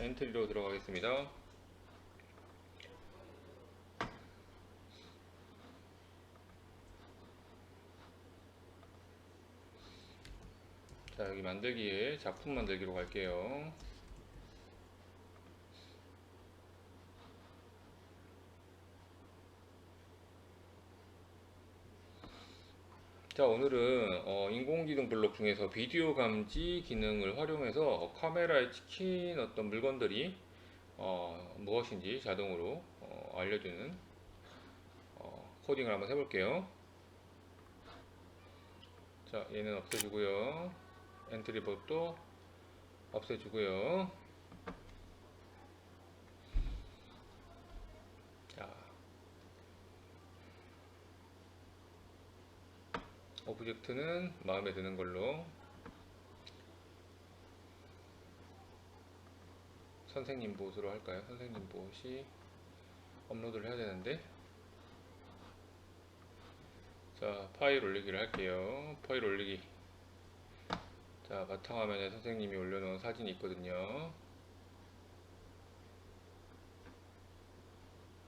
엔트리로 들어가겠습니다. 자, 여기 만들기에 작품 만들기로 갈게요. 자, 오늘은 어, 인공지능 블록 중에서 비디오 감지 기능을 활용해서 카메라에 찍힌 어떤 물건들이 어, 무엇인지 자동으로 어, 알려주는 어, 코딩을 한번 해볼게요. 자, 얘는 없애주고요. 엔트리 봇도 없애주고요. 오브젝트는 마음에 드는 걸로 선생님 보스로 할까요? 선생님 보시 업로드를 해야 되는데 자 파일 올리기를 할게요 파일 올리기 자 바탕화면에 선생님이 올려놓은 사진이 있거든요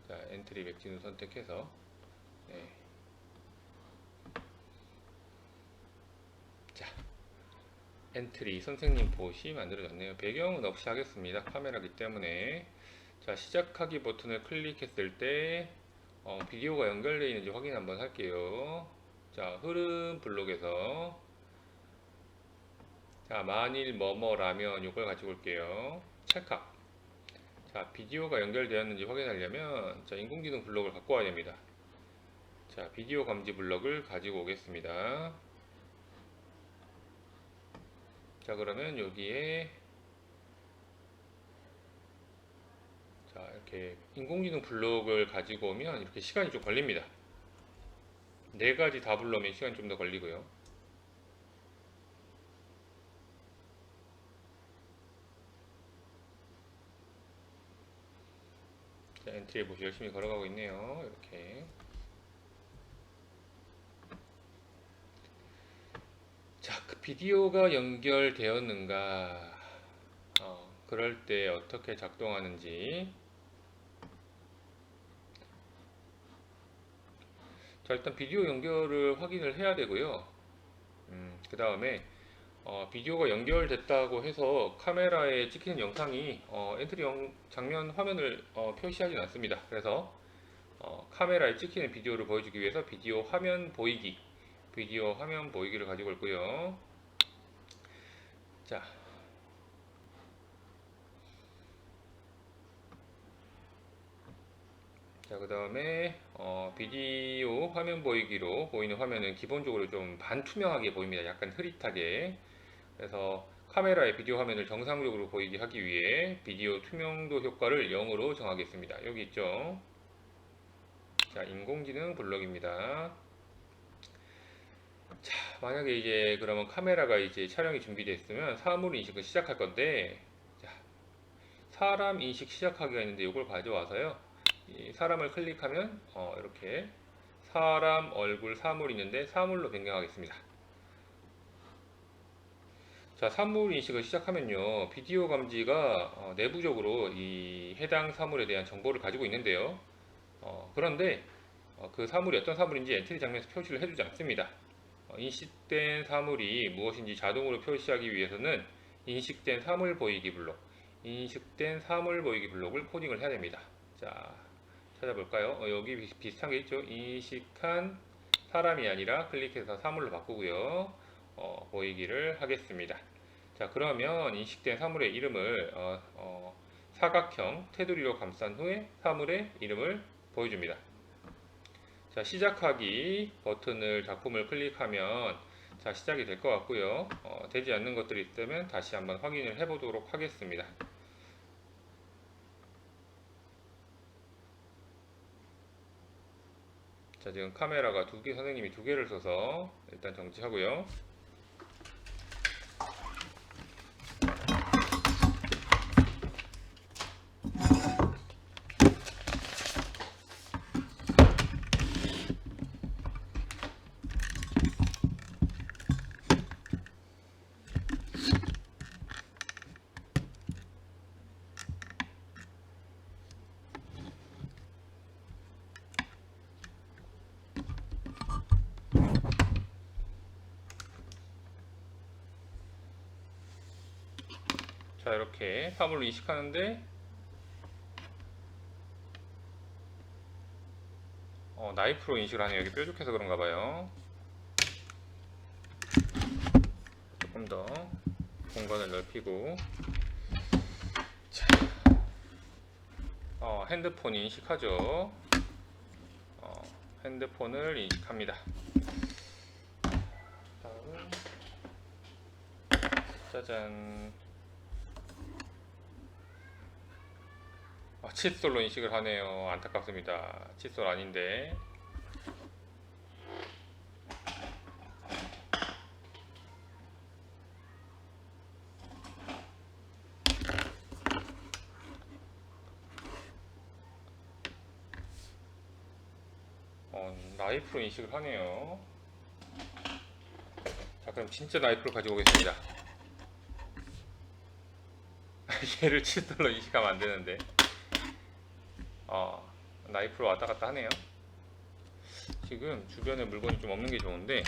자 엔트리 맥진을 선택해서 네. 엔트리 선생님 보시 만들어졌네요. 배경은 없이 하겠습니다. 카메라기 때문에. 자 시작하기 버튼을 클릭했을 때 어, 비디오가 연결되어 있는지 확인 한번 할게요. 자 흐름 블록에서. 자 만일 뭐뭐라면 이걸 가지고 올게요. 찰칵. 자 비디오가 연결되었는지 확인하려면 자 인공지능 블록을 갖고 와야 됩니다. 자 비디오 감지 블록을 가지고 오겠습니다 자 그러면 여기에 자 이렇게 인공지능 블록을 가지고 오면 이렇게 시간이 좀 걸립니다. 네 가지 다 불러면 시간이 좀 더 걸리고요. 자 엔트리에 보시 열심히 걸어가고 있네요. 이렇게 자, 그 비디오가 연결되었는가? 어, 그럴 때 어떻게 작동하는지. 자, 일단 비디오 연결을 확인을 해야 되고요. 음, 그 다음에 어, 비디오가 연결됐다고 해서 카메라에 찍히는 영상이 어, 엔트리 영, 장면 화면을 어, 표시하진 않습니다. 그래서 어, 카메라에 찍히는 비디오를 보여주기 위해서 비디오 화면 보이기 비디오 화면 보이기를 가지고 있고요. 자. 자, 그 다음에, 어, 비디오 화면 보이기로 보이는 화면은 기본적으로 좀 반투명하게 보입니다. 약간 흐릿하게. 그래서 카메라의 비디오 화면을 정상적으로 보이게 하기 위해 비디오 투명도 효과를 0으로 정하겠습니다. 여기 있죠. 자, 인공지능 블럭입니다. 자, 만약에 이제 그러면 카메라가 이제 촬영이 준비됐으면 사물 인식을 시작할 건데, 자, 사람 인식 시작하기가 있는데 이걸 가져와서요. 이 사람을 클릭하면 어, 이렇게 사람 얼굴 사물 있는데 사물로 변경하겠습니다. 자, 사물 인식을 시작하면요. 비디오 감지가 어, 내부적으로 이 해당 사물에 대한 정보를 가지고 있는데요. 어, 그런데 어, 그 사물이 어떤 사물인지 엔트리 장면에서 표시를 해주지 않습니다. 어, 인식된 사물이 무엇인지 자동으로 표시하기 위해서는 인식된 사물 보이기 블록, 인식된 사물 보이기 블록을 코딩을 해야 됩니다. 자, 찾아볼까요? 어, 여기 비- 비슷한 게 있죠. 인식한 사람이 아니라 클릭해서 사물로 바꾸고요. 어, 보이기를 하겠습니다. 자, 그러면 인식된 사물의 이름을 어, 어, 사각형 테두리로 감싼 후에 사물의 이름을 보여줍니다. 자, 시작하기 버튼을 작품을 클릭하면 자, 시작이 될 것 같고요. 어, 되지 않는 것들이 있으면 다시 한번 확인을 해 보도록 하겠습니다. 자, 지금 카메라가 두 개, 선생님이 두 개를 써서 일단 정지하고요. 자 이렇게 사물을 인식하는데 어, 나이프로 인식을 하네요. 여기 뾰족해서 그런가 봐요. 조금 더 공간을 넓히고 자, 어, 핸드폰 인식하죠. 어, 핸드폰을 인식합니다. 다음 짜잔 아, 칫솔로 인식을 하네요. 안타깝습니다. 칫솔 아닌데. 어, 나이프로 인식을 하네요. 자, 그럼 진짜 나이프를 가지고 오겠습니다. 얘를 칫솔로 인식하면 안 되는데. 어, 나이프로 왔다 갔다 하네요. 지금 주변에 물건이 좀 없는 게 좋은데